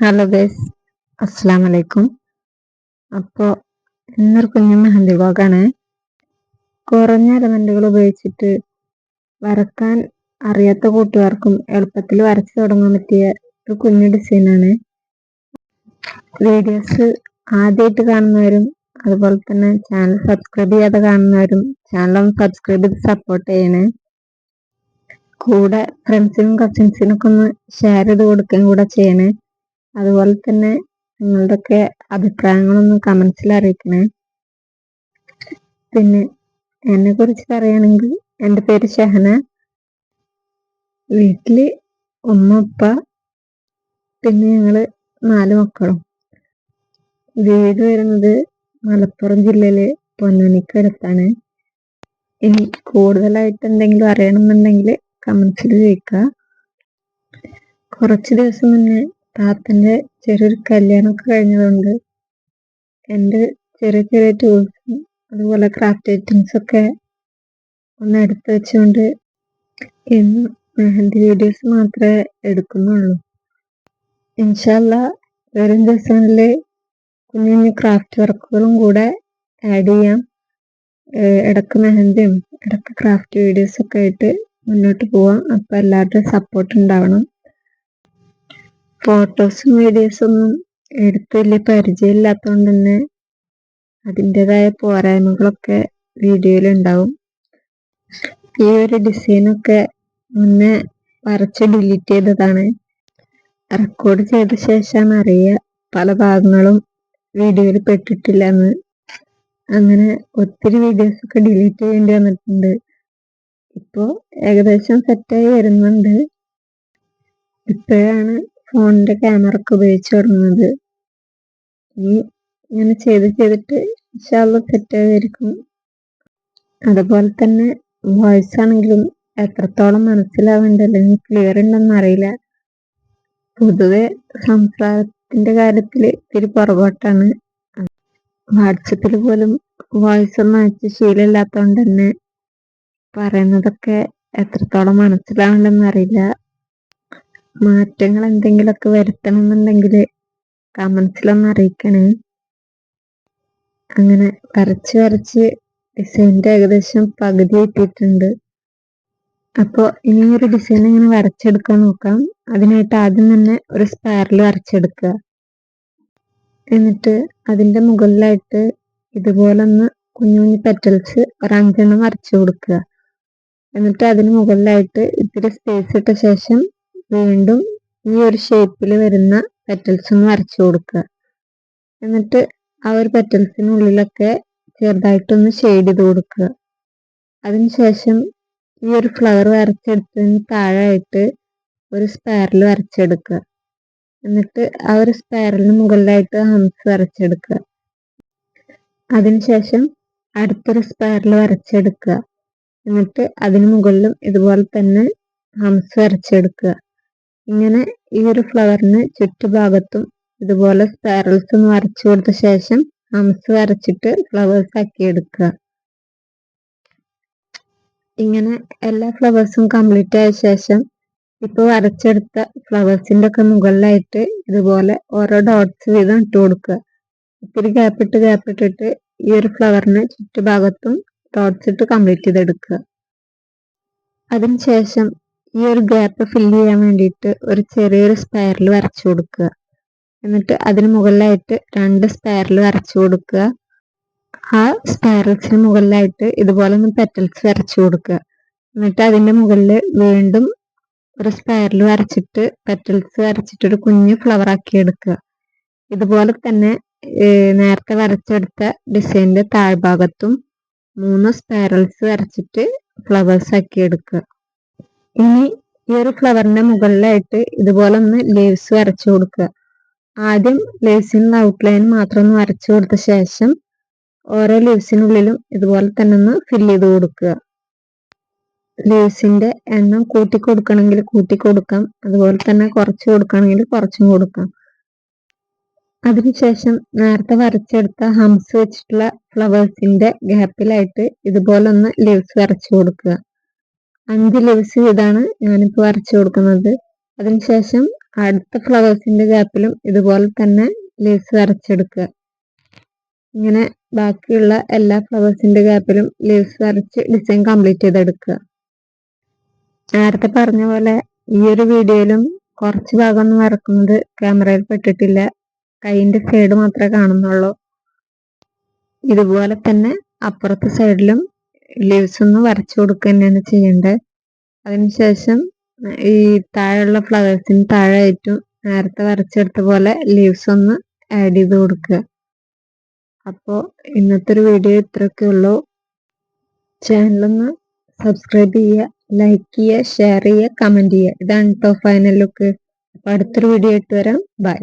Hello guys അസ്സാം വലൈക്കും അപ്പോൾ ഇന്നൊരു കുഞ്ഞു മെഹന്തി വ്ളോഗാണ്. കുറഞ്ഞ എലമെന്റുകൾ ഉപയോഗിച്ചിട്ട് വരക്കാൻ അറിയാത്ത കൂട്ടുകാർക്കും എളുപ്പത്തിൽ വരച്ചു തുടങ്ങാൻ പറ്റിയ ഒരു കുഞ്ഞു ഡിസൈനാണ് വീഡിയോസ് ആദ്യമായിട്ട് കാണുന്നവരും അതുപോലെ തന്നെ ചാനൽ സബ്സ്ക്രൈബ് ചെയ്യാതെ കാണുന്നവരും ചാനൽ സബ്സ്ക്രൈബ് ചെയ്ത് സപ്പോർട്ട് ചെയ്യണേ. കൂടെ ഫ്രണ്ട്സിനും കസിൻസിനൊക്കെ ഒന്ന് ഷെയർ ചെയ്ത് കൊടുക്കുകയും കൂടെ ചെയ്യണേ. അതുപോലെ തന്നെ നിങ്ങളുടെയൊക്കെ അഭിപ്രായങ്ങളൊന്ന് കമൻസിൽ അറിയിക്കണേ. പിന്നെ എന്നെ കുറിച്ച് പറയുകയാണെങ്കിൽ എന്റെ പേര് ഷഹന. വീട്ടിൽ ഉമ്മ ഉപ്പ പിന്നെ ഞങ്ങൾ നാല് മക്കളും. വീട് വരുന്നത് മലപ്പുറം ജില്ലയിലെ പൊന്നാനിക്കടുത്താണ് ഇനി കൂടുതലായിട്ട് എന്തെങ്കിലും അറിയണമെന്നുണ്ടെങ്കിൽ കമൻസിൽ ചോദിക്കുക. കുറച്ച് ദിവസം മുന്നേ താത്തന്റെ ചെറിയൊരു കല്യാണമൊക്കെ കഴിഞ്ഞതുകൊണ്ട് എന്റെ ചെറിയ ചെറിയ ടൂൾസും അതുപോലെ ക്രാഫ്റ്റ് ഐറ്റംസൊക്കെ ഒന്ന് എടുത്തു വെച്ചുകൊണ്ട് ഇന്ന് മെഹന്തി വീഡിയോസ് മാത്രമേ എടുക്കുന്നുള്ളൂ. ഇൻഷല്ല വരും ദിവസങ്ങളിൽ കുഞ്ഞു കുഞ്ഞു ക്രാഫ്റ്റ് വർക്കുകളും കൂടെ ആഡ് ചെയ്യാം. ഇടയ്ക്ക് മെഹന്തിയും ഇടയ്ക്ക് ക്രാഫ്റ്റ് വീഡിയോസൊക്കെ ആയിട്ട് മുന്നോട്ട് പോവാം. അപ്പോൾ എല്ലാവരുടെയും സപ്പോർട്ട് ഉണ്ടാവണം. ഫോട്ടോസും വീഡിയോസും ഒന്നും എടുത്ത് വലിയ പരിചയമില്ലാത്തതുകൊണ്ട് തന്നെ അതിന്റെതായ പോരായ്മകളൊക്കെ വീഡിയോയിൽ ഉണ്ടാവും ഈ ഒരു ഡിസൈനൊക്കെ മുന്നേ വരച്ച് ഡിലീറ്റ് ചെയ്തതാണ്. റെക്കോർഡ് ചെയ്ത ശേഷമാണ് അറിയുക പല ഭാഗങ്ങളും വീഡിയോയിൽ പെട്ടിട്ടില്ല എന്ന് അങ്ങനെ ഒത്തിരി വീഡിയോസൊക്കെ ഡിലീറ്റ് ചെയ്യേണ്ടി വന്നിട്ടുണ്ട്. ഇപ്പോൾ ഏകദേശം സെറ്റായി വരുന്നുണ്ട്. ഇപ്പോഴാണ് ഫോണിന്റെ ക്യാമറ ഒക്കെ ഉപയോഗിച്ച് തുടങ്ങുന്നത്. ഇനി ഇങ്ങനെ ചെയ്ത് ചെയ്തിട്ട് ഇൻഷാല്ല സെറ്റ് ആയിരിക്കും അതുപോലെ തന്നെ വോയിസ് ആണെങ്കിലും എത്രത്തോളം മനസ്സിലാവുന്നുണ്ട് അല്ലെങ്കിൽ ക്ലിയർ ഉണ്ടെന്ന് അറിയില്ല. പൊതുവെ സംസാരത്തിന്റെ കാര്യത്തിൽ ഇത്തിരി പുറകോട്ടാണ്. വാട്സപ്പിൽ പോലും വോയിസ് ഒന്നും അയച്ച് ശീലമില്ലാത്തതുകൊണ്ട് തന്നെ പറയുന്നതൊക്കെ എത്രത്തോളം മനസ്സിലാവുന്നുണ്ടെന്ന് അറിയില്ല. മാറ്റങ്ങൾ എന്തെങ്കിലുമൊക്കെ വരുത്തണം എന്നുണ്ടെങ്കിൽ കമൻസിലൊന്ന് അറിയിക്കണേ. അങ്ങനെ വരച്ച് വരച്ച് ഡിസൈന്റെ ഏകദേശം പകുതി എത്തിയിട്ടുണ്ട് അപ്പോൾ ഇനി ഒരു ഡിസൈൻ ഇങ്ങനെ വരച്ചെടുക്കാൻ നോക്കാം. അതിനായിട്ട് ആദ്യം തന്നെ ഒരു സ്പൈറൽ വരച്ചെടുക്കുക. എന്നിട്ട് അതിന്റെ മുകളിലായിട്ട് ഇതുപോലെ ഒന്ന് കുഞ്ഞു കുഞ്ഞു പെറ്റൽസ് ഒരു അഞ്ചെണ്ണം വരച്ചു കൊടുക്കുക. എന്നിട്ട് അതിന് മുകളിലായിട്ട് ഇത്തിരി സ്പേസ് ഇട്ട ശേഷം വീണ്ടും ഈ ഒരു ഷേപ്പിൽ വരുന്ന പെറ്റൽസ് ഒന്ന് വരച്ചു കൊടുക്കുക. എന്നിട്ട് ആ ഒരു പെറ്റൽസിനുള്ളിലൊക്കെ ചെറുതായിട്ടൊന്ന് ഷെയ്ഡ് ചെയ്ത് കൊടുക്കുക. അതിനുശേഷം ഈ ഒരു ഫ്ലവർ വരച്ചെടുത്തതിന് താഴെയായിട്ട് ഒരു സ്പൈറൽ വരച്ചെടുക്കുക. എന്നിട്ട് ആ ഒരു സ്പൈറലിന് മുകളിലായിട്ട് ഹംസ് വരച്ചെടുക്കുക. അതിനുശേഷം അടുത്തൊരു സ്പൈറൽ വരച്ചെടുക്കുക. എന്നിട്ട് അതിന് മുകളിലും ഇതുപോലെ തന്നെ ഹംസ് വരച്ചെടുക്കുക. ഇങ്ങനെ ഈ ഒരു ഫ്ലവറിന് ചുറ്റുഭാഗത്തും ഇതുപോലെ സ്പൈറൽസ് ഒന്ന് വരച്ചു കൊടുത്ത ശേഷം ഹംസ് വരച്ചിട്ട് ഫ്ലവേഴ്സ് ആക്കി എടുക്കുക. ഇങ്ങനെ എല്ലാ ഫ്ലവേഴ്സും കംപ്ലീറ്റ് ആയ ശേഷം ഇപ്പോൾ വരച്ചെടുത്ത ഫ്ലവേഴ്സിന്റെ ഒക്കെ മുകളിലായിട്ട് ഇതുപോലെ ഓരോ ഡോട്ട്സ് വീതം ഇട്ട് കൊടുക്കുക. ഇത്തിരി ഗ്യാപ്പിട്ട് ഗ്യാപ്പിട്ടിട്ട് ഈ ഒരു ഫ്ലവറിന് ചുറ്റുഭാഗത്തും ഡോട്ട്സ് ഇട്ട് കംപ്ലീറ്റ് ചെയ്തെടുക്കുക. അതിനുശേഷം ഈ ഒരു ഗ്യാപ്പ് ഫില്ല് ചെയ്യാൻ വേണ്ടിയിട്ട് ഒരു ചെറിയൊരു സ്പൈറൽ വരച്ചു കൊടുക്കുക. എന്നിട്ട് അതിന് മുകളിലായിട്ട് രണ്ട് സ്പൈറൽ വരച്ചു കൊടുക്കുക. ആ സ്പൈറൽസിന് മുകളിലായിട്ട് ഇതുപോലെ ഒന്ന് പെറ്റൽസ് വരച്ചു കൊടുക്കുക. എന്നിട്ട് അതിന്റെ മുകളിൽ വീണ്ടും ഒരു സ്പൈറൽ വരച്ചിട്ട് പെറ്റൽസ് വരച്ചിട്ട് ഒരു കുഞ്ഞ് ഫ്ലവർ ആക്കി എടുക്കുക. ഇതുപോലെ തന്നെ നേരത്തെ വരച്ചെടുത്ത ഡിസൈനിന്റെ താഴ്ഭാഗത്തും മൂന്ന് സ്പൈറൽസ് വരച്ചിട്ട് ഫ്ലവേഴ്സ് ആക്കി എടുക്കുക. ഇനി ഈ ഒരു ഫ്ലവറിന്റെ മുകളിലായിട്ട് ഇതുപോലെ ഒന്ന് ലേവ്സ് വരച്ചു കൊടുക്കുക. ആദ്യം ലേവ്സിനുള്ള ഔട്ട്ലൈൻ മാത്രം ഒന്ന് വരച്ചു കൊടുത്ത ശേഷം ഓരോ ലീവ്സിനുള്ളിലും ഇതുപോലെ തന്നെ ഒന്ന് ഫില്ല് ചെയ്ത് കൊടുക്കുക. ലീവ്സിന്റെ എണ്ണം കൂട്ടി കൊടുക്കണമെങ്കിൽ കൂട്ടി കൊടുക്കാം. അതുപോലെ തന്നെ കുറച്ച് കൊടുക്കണമെങ്കിൽ കുറച്ചും കൊടുക്കാം. അതിനുശേഷം നേരത്തെ വരച്ചെടുത്ത ഹംസ് വെച്ചിട്ടുള്ള ഫ്ലവേഴ്സിന്റെ ഗ്യാപ്പിലായിട്ട് ഇതുപോലെ ഒന്ന് ലീവ്സ് വരച്ചു കൊടുക്കുക. അഞ്ച് ലിവ്സ് ഞാൻ ഞാനിപ്പോൾ വരച്ചു കൊടുക്കുന്നത്. അതിനുശേഷം അടുത്ത ഫ്ലവേഴ്സിന്റെ ഗ്യാപ്പിലും ഇതുപോലെ തന്നെ ലീവ്സ് വരച്ചെടുക്കുക. ഇങ്ങനെ ബാക്കിയുള്ള എല്ലാ ഫ്ലവേഴ്സിന്റെ ഗ്യാപ്പിലും ലീവ്സ് വരച്ച് ഡിസൈൻ കംപ്ലീറ്റ് ചെയ്തെടുക്കുക. നേരത്തെ പറഞ്ഞ പോലെ ഈ ഒരു വീഡിയോയിലും കുറച്ച് ഭാഗം ഒന്നും വരക്കുന്നത് ക്യാമറയിൽ പെട്ടിട്ടില്ല. കൈയിന്റെ സൈഡ് മാത്രമേ കാണുന്നുള്ളൂ. ഇതുപോലെ തന്നെ അപ്പുറത്തെ സൈഡിലും ലീവ്സ് ഒന്ന് വരച്ചു കൊടുക്കുക തന്നെയാണ് ചെയ്യേണ്ടത് അതിനുശേഷം ഈ താഴെയുള്ള ഫ്ലവേഴ്സിന് താഴെ ഏറ്റവും നേരത്തെ വരച്ചെടുത്ത പോലെ ലീവ്സ് ഒന്ന് ആഡ് ചെയ്ത് കൊടുക്കുക. അപ്പോൾ ഇന്നത്തെ ഒരു വീഡിയോ ഇത്രയൊക്കെ ഉള്ളൂ. ചാനലൊന്ന് സബ്സ്ക്രൈബ് ചെയ്യുക ലൈക്ക് ചെയ്യുക ഷെയർ ചെയ്യുക കമന്റ് ചെയ്യുക. ഇതാണ് കേട്ടോ ഫൈനൽ ലുക്ക് അപ്പോൾ അടുത്തൊരു വീഡിയോ ആയിട്ട് വരാം. ബൈ